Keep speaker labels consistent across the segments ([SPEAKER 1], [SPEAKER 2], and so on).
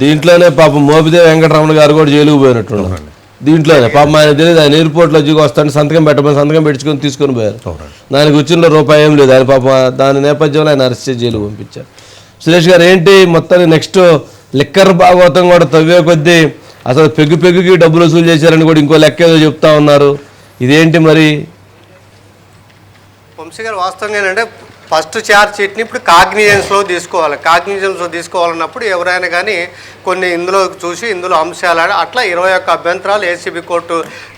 [SPEAKER 1] దీంట్లోనే పాపం మోపిదే వెంకటరమణ గారు కూడా జైలుకు పోయినట్టున్నారు. దీంట్లోనే పాపం ఆయన తెలియదు ఆయన ఎయిర్పోర్ట్లో దిగి వస్తాను సంతకం పెట్టమని సంతకం పెట్టించుకొని తీసుకొని పోయారు. దానికి వచ్చిన రూపాయి ఏం లేదు ఆయన పాపం దాని నేపథ్యంలో ఆయన అరెస్ట్ చేసి జైలుకు పంపించారు. సురేష్ గారు ఏంటి మొత్తానికి నెక్స్ట్ లిక్కర్ భాగవతం కూడా తవ్వే కొద్దీ అసలు పెగ్గు పెగ్గుకి డబ్బులు వసూలు చేశారని కూడా ఇంకో లెక్క ఏదో చెప్తా ఉన్నారు. ఇదేంటి మరి?
[SPEAKER 2] వంశీ గారు వాస్తవంగా ఏంటంటే ఫస్ట్ ఛార్జ్ షీట్ని ఇప్పుడు కాగ్నిజెన్స్లో తీసుకోవాలి. కాగ్నిజెన్స్లో తీసుకోవాలన్నప్పుడు ఎవరైనా కానీ కొన్ని ఇందులో చూసి ఇందులో అంశాలు అట్లా ఇరవై ఒక్క అభ్యంతరాలు ఏసీబీ కోర్టు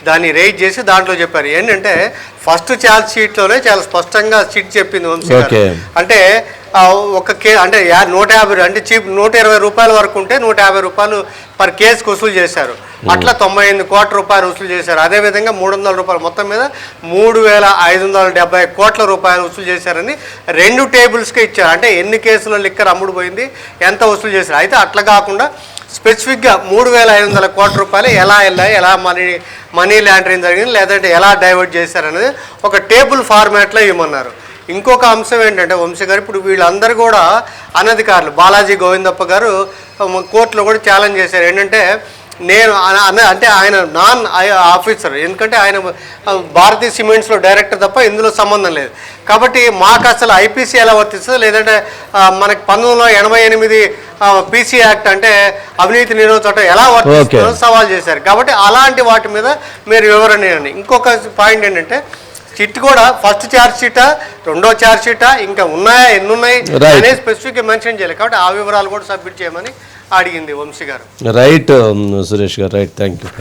[SPEAKER 2] దాన్ని రేట్ చేసి దాంట్లో చెప్పారు. ఏంటంటే ఫస్ట్ ఛార్జ్ షీట్లోనే చాలా స్పష్టంగా షీట్ చెప్పింది వంశీ గారు. అంటే ఒక కే అంటే యా- నూట యాభై అంటే చీప్ నూట ఇరవై రూపాయల వరకు ఉంటే నూట యాభై రూపాయలు పర్ కేసుకు వసూలు చేశారు. అట్లా తొంభై ఎనిమిది కోట్ల రూపాయలు వసూలు చేశారు. అదేవిధంగా మూడు వందల రూపాయలు మొత్తం మీద మూడు వేల ఐదు వందల డెబ్బై కోట్ల రూపాయలు వసూలు చేశారని రెండు టేబుల్స్కి ఇచ్చారు. అంటే ఎన్ని కేసుల లిక్కర్ అమ్ముడు పోయింది ఎంత వసూలు చేశారు. అయితే అట్లా కాకుండా స్పెసిఫిక్గా మూడు వేల ఐదు వందల కోట్ల రూపాయలు ఎలా వెళ్ళాయి ఎలా మనీ మనీ లాండరింగ్ జరిగింది లేదంటే ఎలా డైవర్ట్ చేశారనేది ఒక టేబుల్ ఫార్మాట్లో ఇవ్వమన్నారు. ఇంకొక అంశం ఏంటంటే వంశీ గారు ఇప్పుడు వీళ్ళందరూ కూడా అనధికారులు. బాలాజీ గోవిందప్ప గారు కోర్టులో కూడా ఛాలెంజ్ చేశారు. ఏంటంటే నేను అంటే ఆయన నాన్ ఆఫీసర్. ఎందుకంటే ఆయన భారతీయ సిమెంట్స్లో డైరెక్టర్ తప్ప ఇందులో సంబంధం లేదు. కాబట్టి మాకు అసలు ఐపీసీ ఎలా వర్తిస్తుంది లేదంటే మనకి పంతొమ్మిది వందల ఎనభై ఎనిమిది పీసీ యాక్ట్ అంటే అవినీతి నిరోధ చట్టం ఎలా వర్తిస్తుందో సవాల్ చేశారు. కాబట్టి అలాంటి వాటి మీద మీరు వివరణ ఇంకొక పాయింట్ ఏంటంటే చిట్ కూడా ఫస్ట్ ఛార్జ్ షీటా రెండో ఛార్జ్ షీటా ఇంకా ఉన్నాయా ఎన్ని ఉన్నాయి. అనేది స్పెసిఫిక్గా మెన్షన్ చేయాలి కాబట్టి ఆ వివరాలు కూడా సబ్మిట్ చేయమని అడిగింది వంశీ గారు.
[SPEAKER 1] రైట్ సురేష్ గారు. Right thank you